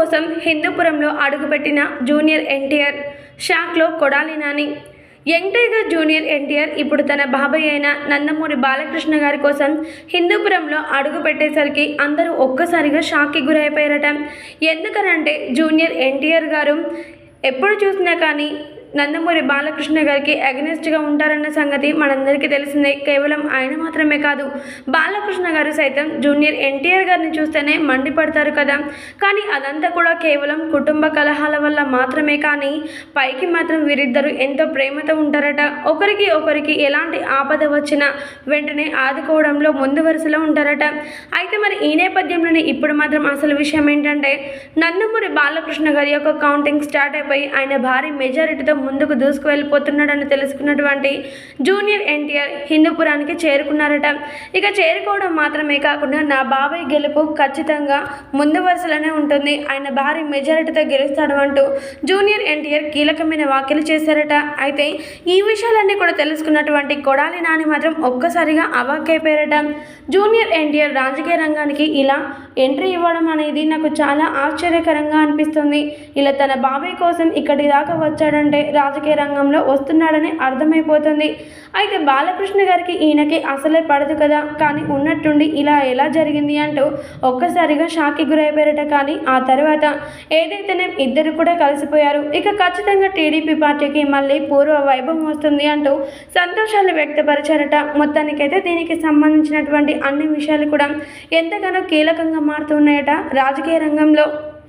కోసం హిందూపురంలో అడుగుపెట్టిన జూనియర్ ఎన్టీఆర్ షాక్లో Kodali Nani. Young tiger junior NTR ఇప్పుడు తన బాబాయ్ అయిన నందమూరి బాలకృష్ణ గారి కోసం హిందూపురంలో అడుగు పెట్టేసరికి అందరూ ఒక్కసారిగా షాక్కి గురైపోయారట. ఎందుకనంటే జూనియర్ ఎన్టీఆర్ గారు ఎప్పుడు చూసినా కానీ నందమూరి బాలకృష్ణ గారికి అగనెస్ట్గా ఉంటారన్న సంగతి మనందరికీ తెలిసిందే. కేవలం ఆయన మాత్రమే కాదు బాలకృష్ణ గారు సైతం జూనియర్ ఎన్టీఆర్ గారిని చూస్తేనే మండిపడతారు కదా. కానీ అదంతా కూడా కేవలం కుటుంబ కలహాల వల్ల మాత్రమే కానీ పైకి మాత్రం వీరిద్దరూ ఎంతో ప్రేమతో ఉంటారట. ఒకరికి ఒకరికి ఎలాంటి ఆపద వచ్చినా వెంటనే ఆదుకోవడంలో ముందు వరుసలో ఉంటారట. అయితే మరి ఈ నేపథ్యంలోనే ఇప్పుడు మాత్రం అసలు విషయం ఏంటంటే నందమూరి బాలకృష్ణ గారి యొక్క కౌంటింగ్ స్టార్ట్ అయిపోయి ఆయన భారీ మెజారిటీతో ముందుకు దూసుకు వెళ్ళిపోతున్నాడని తెలుసుకున్నటువంటి జూనియర్ ఎన్టీఆర్ హిందూపురానికి చేరుకున్నారట. ఇక చేరుకోవడం మాత్రమే కాకుండా నా బాబాయ్ గెలుపు ఖచ్చితంగా ముందు వరుసలోనే ఉంటుంది. ఆయన భారీ మెజారిటీతో గెలుస్తాడు అంటూ జూనియర్ ఎన్టీఆర్ కీలకమైన వ్యాఖ్యలు చేశారట. అయితే ఈ విషయాలన్నీ కూడా తెలుసుకున్నటువంటి కొడాలి నాని మాత్రం ఒక్కసారిగా అవాక్కైపోయారట. జూనియర్ ఎన్టీఆర్ రాజకీయ రంగానికి ఇలా ఎంట్రీ ఇవ్వడం అనేది నాకు చాలా ఆశ్చర్యకరంగా అనిపిస్తుంది. ఇలా తన బాబాయ్ కోసం ఇక్కడి దాకా వచ్చాడంటే రాజకీయ రంగంలో వస్తున్నాడని అర్థమైపోతుంది. అయితే బాలకృష్ణ గారికి ఈయనకి అసలే పడదు కదా. కానీ ఉన్నట్టుండి ఇలా ఎలా జరిగింది అంటూ ఒక్కసారిగా షాక్కి గురైపోయారట కానీ ఆ తర్వాత ఏదైతేనే ఇద్దరు కూడా కలిసిపోయారు. ఇక ఖచ్చితంగా టీడీపీ పార్టీకి మళ్ళీ పూర్వ వైభవం వస్తుంది అంటూ సంతోషాలు వ్యక్తపరిచారట. మొత్తానికైతే దీనికి సంబంధించినటువంటి అన్ని విషయాలు కూడా ఎంతగానో కీలకంగా మారుతున్నాయట రాజకీయ రంగంలో.